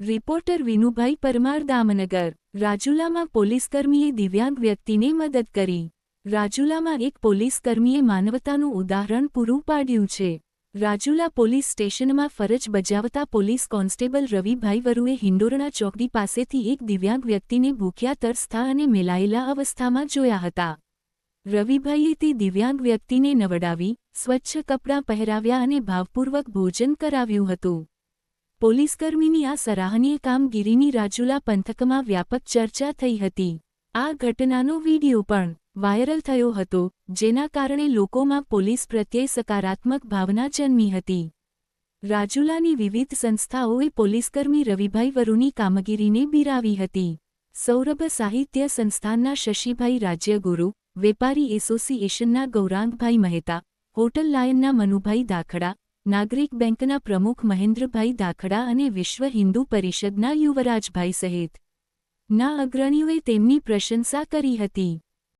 Reporter Vinubhai Parmar Damnagar, રાજુલામાં પોલીસકર્મીએ દિવ્યાંગ વ્યક્તિને મદદ કરી. રાજુલામાં એક પોલીસકર્મીએ માનવતાનું ઉદાહરણ પૂરું પાડ્યું છે. રાજુલા પોલીસ સ્ટેશનમાં ફરજ બજાવતા પોલીસ કોન્સ્ટેબલ રવિભાઈ વરુએ હિંડોરણા ચોકડી પાસેથી એક દિવ્યાંગ વ્યક્તિને ભૂખ્યા, તરસતા અને મેલાયેલા અવસ્થામાં જોયા હતા. રવિભાઈએ તે દિવ્યાંગ વ્યક્તિને નવડાવી, સ્વચ્છ કપડાં પહેરાવ્યા અને ભાવપૂર્વક ભોજન કરાવ્યું હતું. પોલીસકર્મીની આ સરાહનીય કામગીરીની રાજુલા પંથકમાં વ્યાપક ચર્ચા થઈ હતી. આ ઘટનાનો વીડિયો પણ વાયરલ થયો હતો, જેના કારણે લોકોમાં પોલીસ પ્રત્યે સકારાત્મક ભાવના જન્મી હતી. રાજુલાની વિવિધ સંસ્થાઓએ પોલીસકર્મી રવિભાઈ વરુની કામગીરીને બિરાવી હતી. સૌરભ સાહિત્ય સંસ્થાનના શશીભાઈ રાજ્યગુરુ, વેપારી એસોસિએશનના ગૌરાંગભાઈ મહેતા, હોટલ લાયનના મનુભાઈ દાખડા નાગરિક બેંકના પ્રમુખ મહેન્દ્રભાઈ દાખડા અને વિશ્વ હિન્દુ પરિષદના યુવરાજભાઈ સહિત. ના અગ્રણીઓએ તેમની પ્રશંસા કરી હતી.